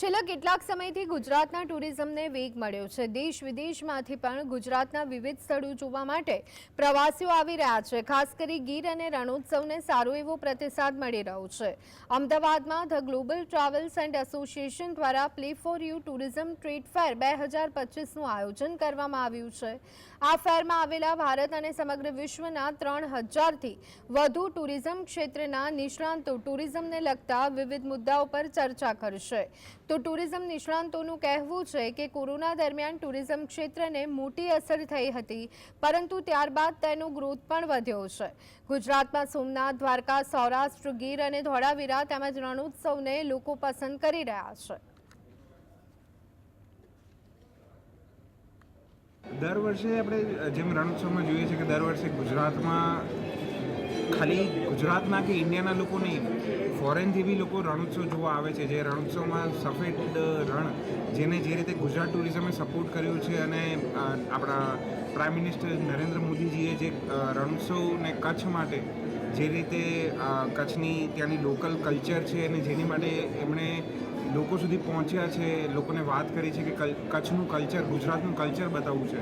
છેલ્લા કેટલાક સમયથી ગુજરાતના ટુરિઝમને વેગ મળ્યો છે. દેશ વિદેશમાંથી પણ ગુજરાતના વિવિધ સ્થળો જોવા માટે પ્રવાસીઓ આવી રહ્યા છે. ખાસ કરી ગીર અને રણોત્સવને સારો એવો પ્રતિસાદ મળી રહ્યો છે. અમદાવાદમાં the global travels and association દ્વારા play for you tourism trade fair બે હજાર પચીસનું આયોજન કરવામાં આવ્યું છે. આ ફેરમાં આવેલા ભારત અને સમગ્ર વિશ્વના ત્રણ હજારથી વધુ ટુરિઝમ ક્ષેત્રના નિષ્ણાંતો ટુરિઝમને લગતા વિવિધ મુદ્દાઓ પર ચર્ચા કરશે. તો ટુરિઝમ નિષ્ણાંતોનું કહેવું છે કે કોરોના દરમિયાન ટુરિઝમ ક્ષેત્રને મોટી અસર થઈ હતી, પરંતુ ત્યારબાદ તેનો ગ્રોથ પણ વધ્યો છે. ગુજરાતમાં સોમનાથ, દ્વારકા, સૌરાષ્ટ્ર, ગીર અને ધોળાવીરા તેમજ રણોત્સવને લોકો પસંદ કરી રહ્યા છે. દર વર્ષે આપણે જેમ રણોત્સવમાં જોઈએ છીએ કે દર વર્ષે ગુજરાતમાં ખાલી ગુજરાતના કે ઇન્ડિયાના લોકો નહીં ફોરેનથી બી લોકો રણોત્સવ જોવા આવે છે, જે રણોત્સવમાં સફેદ રણ જેને જે રીતે ગુજરાત ટુરિઝમે સપોર્ટ કર્યો છે અને આપણા પ્રાઇમ મિનિસ્ટર નરેન્દ્ર મોદીજીએ જે રણોત્સવને કચ્છ માટે જે રીતે કચ્છની ત્યાંની લોકલ કલ્ચર છે અને જેની માટે એમણે લોકો સુધી પહોંચ્યા છે, લોકોને વાત કરી છે કે કચ્છનું કલ્ચર ગુજરાતનું કલ્ચર બતાવવું છે.